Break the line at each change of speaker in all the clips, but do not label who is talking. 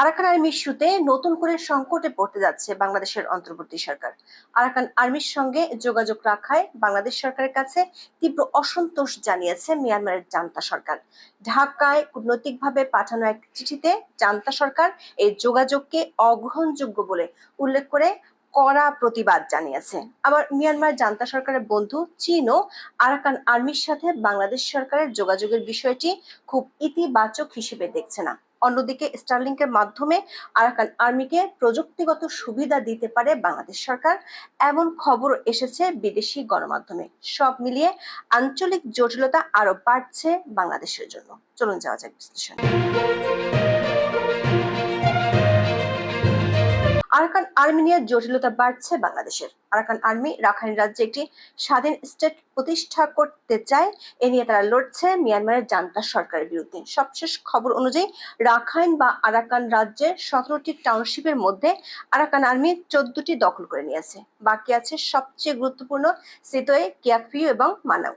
Arakan army ইস্যুতে নতুন করে সংকটে পড়তে যাচ্ছে বাংলাদেশের অন্তর্বর্তী সরকার। আরাকান আর্মির সঙ্গে যোগাযোগ রাখায় বাংলাদেশ সরকারের কাছে তীব্র অসন্তোষ জানিয়েছে মিয়ানমারের জান্তা সরকার। ঢাকায় কূটনৈতিকভাবে পাঠানো এক চিঠিতে জান্তা সরকার এই যোগাযোগকে অগ্রহণযোগ্য বলে উল্লেখ করে কড়া প্রতিবাদ জানিয়েছে। আবার মিয়ানমার জান্তা সরকারের বন্ধু চীনও আরাকান আর্মির সাথে বাংলাদেশ সরকারের যোগাযোগের বিষয়টি খুব ইতিবাচক হিসেবে দেখছে না। অন্যদিকে স্টারলিংকের মাধ্যমে আরাকান আর্মিকে প্রযুক্তিগত সুবিধা দিতে পারে বাংলাদেশ সরকার। এমন খবর এসেছে বিদেশি গণমাধ্যমে। সব মিলিয়ে আঞ্চলিক জটিলতা আরও বাড়ছে বাংলাদেশের জন্য। চলুন যাওয়া যাক বিশ্লেষণ। আরাকান আর্মি নিয়ে জটিলতা বাড়ছে বাংলাদেশের। আরাকান আর্মি রাখাইন রাজ্যে একটি স্বাধীন স্টেট প্রতিষ্ঠা করতে চায়। এ নিয়ে তারা লড়ছে মিয়ানমারের জান্তা সরকারের বিরুদ্ধে। সবশেষ খবর অনুযায়ী, রাখাইন বা আরাকান রাজ্যের সতেরোটি টাউনশিপের মধ্যে আরাকান আর্মি চোদ্দটি দখল করে নিয়েছে বাকি আছে সবচেয়ে গুরুত্বপূর্ণ সিতোয়ে, কিয়াকফিউ এবং মানাউ।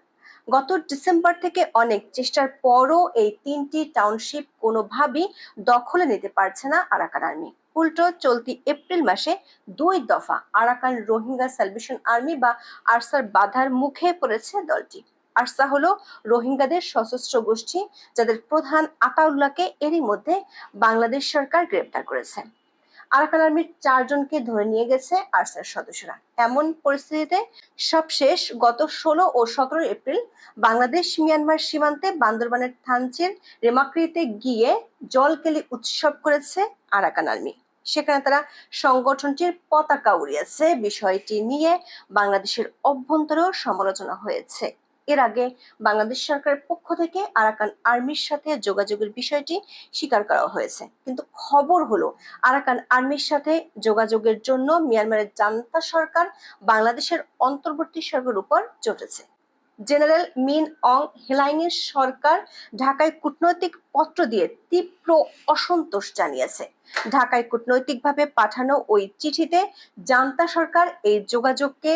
গত ডিসেম্বর থেকে অনেক চেষ্টার পরও এই তিনটি টাউনশিপ কোনোভাবেই দখলে নিতে পারছে না আরাকান আর্মি। উল্টো চলতি এপ্রিল মাসে দুই দফা আরাকান রোহিঙ্গা সালভেশন আর্মি বা আরসার বাধার মুখে পড়েছে দলটি। আরসা হলো রোহিঙ্গাদের সশস্ত্র গোষ্ঠী যাদের প্রধান আতাউল্লাহকে এরই মধ্যে বাংলাদেশ সরকার গ্রেপ্তার করেছে। আরাকান আর্মির চারজনকে ধরে নিয়ে গেছে আরসার সদস্যরা। এমন পরিস্থিতিতে সবশেষ গত ষোলো ও সতেরো এপ্রিল বাংলাদেশ মিয়ানমার সীমান্তে বান্দরবানের থানচির রেমাক্রিতে গিয়ে জলকেলি উৎসব করেছে আরাকান আর্মি। সেখানে তারা সংগঠনটির পতাকা উড়িয়েছে। বিষয়টি নিয়ে বাংলাদেশের অভ্যন্তরেও সমালোচনা হয়েছে। এর আগে বাংলাদেশ সরকারের পক্ষ থেকে আরাকান আর্মির সাথে যোগাযোগের বিষয়টি স্বীকার করা হয়েছে। কিন্তু খবর হলো, আরাকান আর্মির সাথে যোগাযোগের জন্য মিয়ানমারের জান্তা সরকার বাংলাদেশের অন্তর্বর্তী সরকারের উপর চটেছে। জেনারেল মিন অং হেলাইনের সরকার ঢাকায় কূটনৈতিক পত্র দিয়ে তীব্র অসন্তোষ জানিয়েছে। ঢাকায় কূটনৈতিকভাবে পাঠানো ওই চিঠিতে জান্তা সরকার এই যোগাযোগকে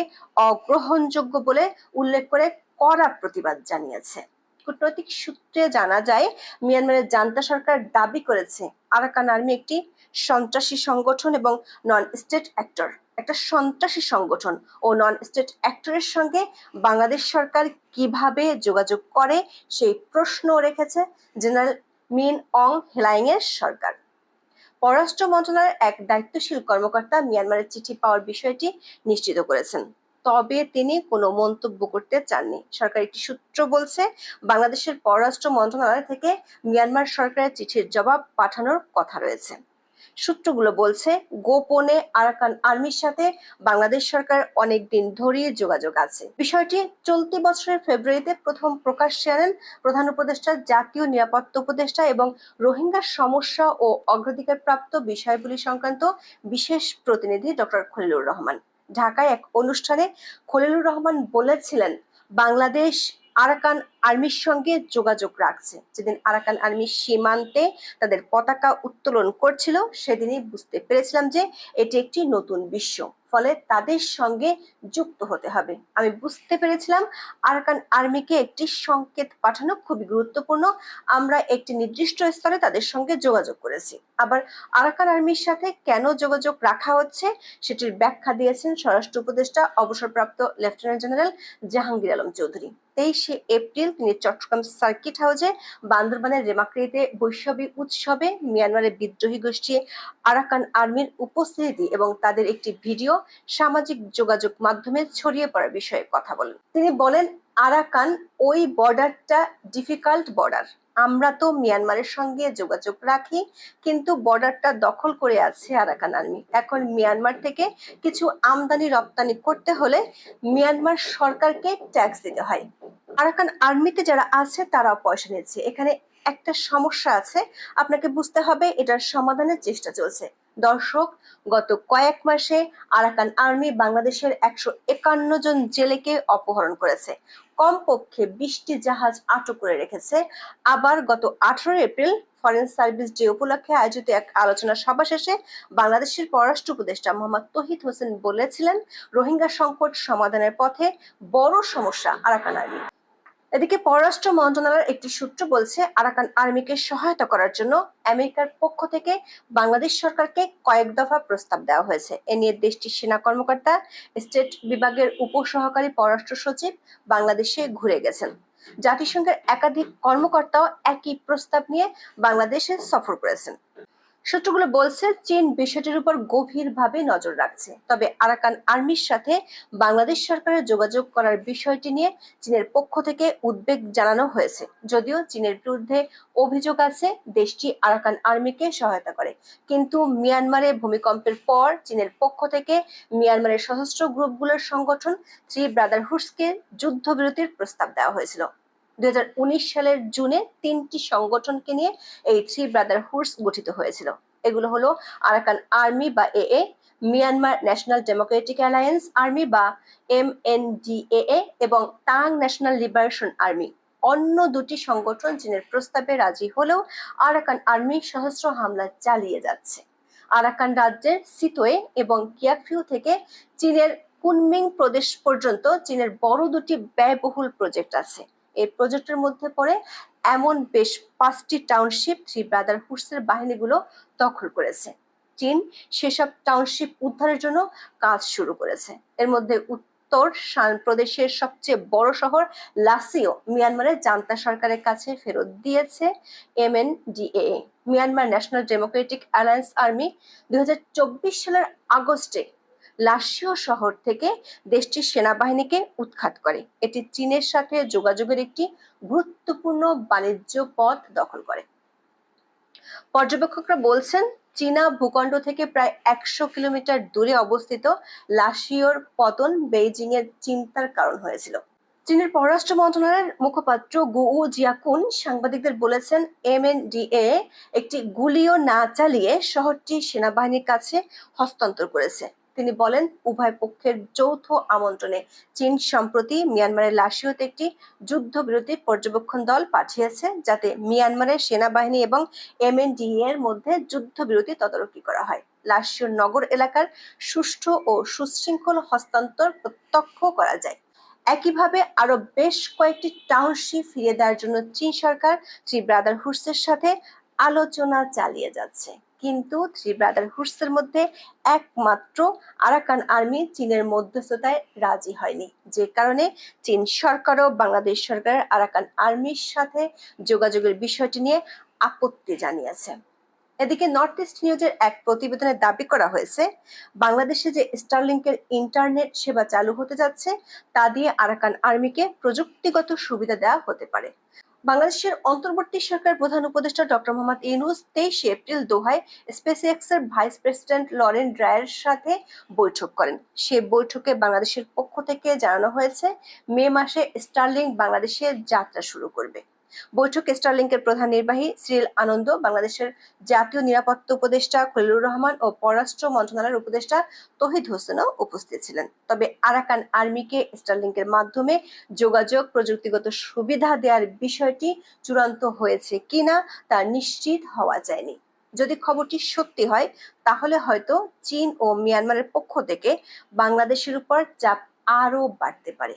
অগ্রহণযোগ্য বলে উল্লেখ করে কড়া প্রতিবাদ জানিয়েছে। কূটনৈতিক সূত্রে জানা যায়, মিয়ানমারের জান্তা সরকার দাবি করেছে, আরাকান আর্মি একটি সন্ত্রাসী সংগঠন এবং নন স্টেট অ্যাক্টর। একটা সন্ত্রাসী সংগঠন ও নন স্টেট অ্যাক্টরের সঙ্গে বাংলাদেশ সরকার কীভাবে যোগাযোগ করে সেই প্রশ্ন রেখেছে জেনারেল মিন অং হেলাইং এর সরকার। পররাষ্ট্র মন্ত্রণালয়ের এক দায়িত্বশীল কর্মকর্তা মিয়ানমারের চিঠি পাওয়ার বিষয়টি নিশ্চিত করেছেন। তবে তিনি কোনো মন্তব্য করতে চাননি। সরকার একটি সূত্র বলছে, বাংলাদেশের পররাষ্ট্র মন্ত্রণালয় থেকে মিয়ানমার সরকারের চিঠির জবাব পাঠানোর কথা রয়েছে। সূত্রগুলো বলছে, গোপনে আরাকান আর্মির সাথে বাংলাদেশ সরকার অনেক দিন ধরেই যোগাযোগ আছে। বিষয়টি চলতি বছরের ফেব্রুয়ারিতে প্রথম প্রকাশ্যে আনেন প্রধান উপদেষ্টা, জাতীয় নিরাপত্তা উপদেষ্টা এবং রোহিঙ্গার সমস্যা ও অগ্রাধিকার প্রাপ্ত বিষয়গুলি সংক্রান্ত বিশেষ প্রতিনিধি ডক্টর খলিলুর রহমান। ঢাকায় এক অনুষ্ঠানে খলিলুর রহমান বলেছিলেন, বাংলাদেশ আরাকান আর্মির সঙ্গে যোগাযোগ রাখছে। যেদিন আরাকান আর্মি সীমান্তে তাদের পতাকা উত্তোলন করছিল, সেদিনই বুঝতে পেরেছিলাম যে এটি একটি নতুন বিশ্ব। ফলে তাদের সঙ্গে যুক্ত হতে হবে। আমি বুঝতে পেরেছিলাম আরাকান আর্মিকে একটি সংকেত পাঠানো খুবই গুরুত্বপূর্ণ। আমরা একটি নির্দিষ্ট স্তরে তাদের সঙ্গে যোগাযোগ করেছি। আবার আরাকান আর্মির সাথে কেন যোগাযোগ রাখা হচ্ছে, সেটির ব্যাখ্যা দিয়েছেন স্বরাষ্ট্র উপদেষ্টা, অবসরপ্রাপ্ত লেফটেন্যান্ট জেনারেল জাহাঙ্গীর আলম চৌধুরী। তেইশে এপ্রিল তিনি চট্টগ্রাম সার্কিট হাউসে বান্দরবানের রেমাক্রিতে বৈশাখী উৎসবে মিয়ানমারের বিদ্রোহী গোষ্ঠী আরাকান আর্মির উপস্থিতি এবং তাদের একটি ভিডিও সামাজিক যোগাযোগ মাধ্যমে ছড়িয়ে পড়ার বিষয়ে কথা বলেন। তিনি বলেন, আরাকান ওই বর্ডারটা ডিফিকাল্ট বর্ডার। আমরা তো মিয়ানমারের সঙ্গে যোগাযোগ রাখি, কিন্তু বর্ডারটা দখল করে আছে আরাকান আর্মি। এখন মিয়ানমার থেকে কিছু আমদানি রপ্তানি করতে হলে মিয়ানমার সরকারকে ট্যাক্স দিতে হয়। আরাকান আর্মিতে যারা আছে, তারাও পয়সা নিচ্ছে। এখানে একটা সমস্যা আছে। আপনাকে বুঝতে হবে, এটার সমাধানের চেষ্টা চলছে। দর্শক, গত কয়েক মাসে আরাকান আর্মি বাংলাদেশের একশো একান্ন জন জেলেকে অপহরণ করেছে। কমপক্ষে বিশটি জাহাজ আটক করে রেখেছে। আবার গত আঠারো এপ্রিল ফরেন সার্ভিস ডে উপলক্ষে আয়োজিত এক আলোচনা সভা শেষে বাংলাদেশের পররাষ্ট্র উপদেষ্টা মোহাম্মদ তহিদ হোসেন বলেছিলেন, রোহিঙ্গা সংকট সমাধানের পথে বড় সমস্যা আরাকান আর্মি। এদিকে পররাষ্ট্র মন্ত্রণালয়ের একটি সূত্র বলছে, আরাকান আর্মিকে সহায়তা করার জন্য আমেরিকার পক্ষ থেকে বাংলাদেশ সরকারকে কয়েক দফা প্রস্তাব দেওয়া হয়েছে। এ নিয়ে দেশটির সেনা কর্মকর্তা, স্টেট বিভাগের উপসহকারী পররাষ্ট্র সচিব বাংলাদেশে ঘুরে গেছেন। জাতিসংঘের একাধিক কর্মকর্তাও একই প্রস্তাব নিয়ে বাংলাদেশে সফর করেছেন। সূত্রগুলো বলছে, চীন বিষয়টির উপর গভীরভাবে নজর রাখছে। তবে আরাকান আর্মির সাথে বাংলাদেশ সরকারের যোগাযোগ করার বিষয়টি নিয়ে চীনের পক্ষ থেকে উদ্বেগ জানানো হয়েছে। যদিও চীনের বিরুদ্ধে অভিযোগ আছে, দেশটি আরাকান আর্মিকে সহায়তা করে। কিন্তু মিয়ানমারে ভূমিকম্পের পর চীনের পক্ষ থেকে মিয়ানমারের সশস্ত্র গ্রুপগুলোর সংগঠন থ্রি ব্রাদারহুডসকে যুদ্ধবিরতির প্রস্তাব দেওয়া হয়েছিল। উনিশ সালের জুনে তিনটি সংগঠনকে নিয়ে এই থ্রি ব্রাদারহুডস গঠিত হয়েছিল। এগুলো হলো আরাকান আর্মি বা AA, Myanmar national democratic alliance army বা এম এমএনডিএএ এবং তাং ন্যাশনাল লিবারেশন আর্মি। অন্য দুটি সংগঠন চীনের প্রস্তাবে রাজি হলেও আরাকান আর্মি সহস্র হামলা চালিয়ে যাচ্ছে। আরাকান রাজ্যের সিতোয়ে এবং কিয়াকফিউ থেকে চীনের কুনমিং প্রদেশ পর্যন্ত চীনের বড় দুটি ব্যয়বহুল প্রজেক্ট আছে। এই প্রজেক্টের মধ্যে পড়ে এমন বেশ পাঁচটি টাউনশিপ থ্রি ব্রাদারহুডসের বাহিনীগুলো দখল করেছে। চীন সেসব টাউনশিপ উদ্ধারের জন্য কাজ শুরু করেছে। এর মধ্যে উত্তর শান প্রদেশের সবচেয়ে বড় শহর লাসিও, মিয়ানমারের জান্তা সরকারের কাছে ফেরত দিয়েছে MNDA Myanmar national democratic alliance army দুই হাজার চব্বিশ সালের আগস্টে লাসিও শহর থেকে দেশটির সেনাবাহিনীকে উৎখাত করে। এটি চীনের সাথে যোগাযোগের একটি গুরুত্বপূর্ণ বাণিজ্য পথ দখল করে। পর্যবেক্ষকরা বলছেন, চীনা ভূখণ্ড থেকে প্রায় একশো কিলোমিটার দূরে অবস্থিত লাসিওর পতন বেইজিং এর চিন্তার কারণ হয়েছিল। চীনের পররাষ্ট্র মন্ত্রণালয়ের মুখপাত্র গুউ জিয়াকুন সাংবাদিকদের বলেছেন, এমএনডিএ একটি গুলিও না চালিয়ে শহরটি সেনাবাহিনীর কাছে হস্তান্তর করেছে। তিনি বলেন, উভয় পক্ষের যৌথ আমন্ত্রণে চীন সম্প্রতি মিয়ানমারের লাসিওতে একটি যুদ্ধবিরতি পর্যবেক্ষণ দল পাঠিয়েছে, যাতে মিয়ানমারের সেনাবাহিনী এবং এমএনডিএ এর মধ্যে যুদ্ধবিরতি তদারকি করা হয়। লাসিওর নগর এলাকার সুষ্ঠু ও সুশৃঙ্খল হস্তান্তর প্রত্যক্ষ করা যায়। একইভাবে আরও বেশ কয়েকটি টাউনশিপ ফিরিয়ে দেওয়ার জন্য চীন সরকার থ্রি ব্রাদারহুডসের সাথে আলোচনা চালিয়ে যাচ্ছে। কিন্তু থ্রি ব্রাদারহুডসের মধ্যে একমাত্র আরাকান আর্মি চীনের মধ্যস্থতায় রাজি হয়নি। যে কারণে চীন সরকারও বাংলাদেশ সরকারের আরাকান আর্মির সাথে যোগাযোগের বিষয়টি নিয়ে আপত্তি জানিয়েছে। এদিকে নর্থ ইস্ট নিউজের এক প্রতিবেদনে দাবি করা হয়েছে, বাংলাদেশে যে স্টারলিংকের ইন্টারনেট সেবা চালু হতে যাচ্ছে, তা দিয়ে আরাকান আর্মিকে প্রযুক্তিগত সুবিধা দেওয়া হতে পারে। বাংলাদেশের অন্তর্বর্তী সরকার প্রধান উপদেষ্টা ডক্টর মোহাম্মদ ইউনুস তেইশে এপ্রিল দোহায় স্পেসএক্স এর ভাইস প্রেসিডেন্ট লরেন ড্রায়ের সাথে বৈঠক করেন। সে বৈঠকে বাংলাদেশের পক্ষ থেকে জানানো হয়েছে, মে মাসে স্টার্লিং বাংলাদেশে যাত্রা শুরু করবে। বৈঠকে স্টারলিংকের প্রধান নির্বাহী সিরিল আনন্দ, বাংলাদেশের জাতীয় নিরাপত্তা উপদেষ্টা খলিলুর রহমান ও পররাষ্ট্র মন্ত্রণালয়ের উপদেষ্টা তহিদ হোসেনও উপস্থিত ছিলেন। তবে আরাকান আর্মিকে স্টারলিংকের মাধ্যমে যোগাযোগ, প্রযুক্তিগত সুবিধা দেওয়ার বিষয়টি চূড়ান্ত হয়েছে কিনা তা নিশ্চিত হওয়া যায়নি। যদি খবরটি সত্যি হয়, তাহলে হয়তো চীন ও মিয়ানমারের পক্ষ থেকে বাংলাদেশের উপর চাপ আরও বাড়তে পারে।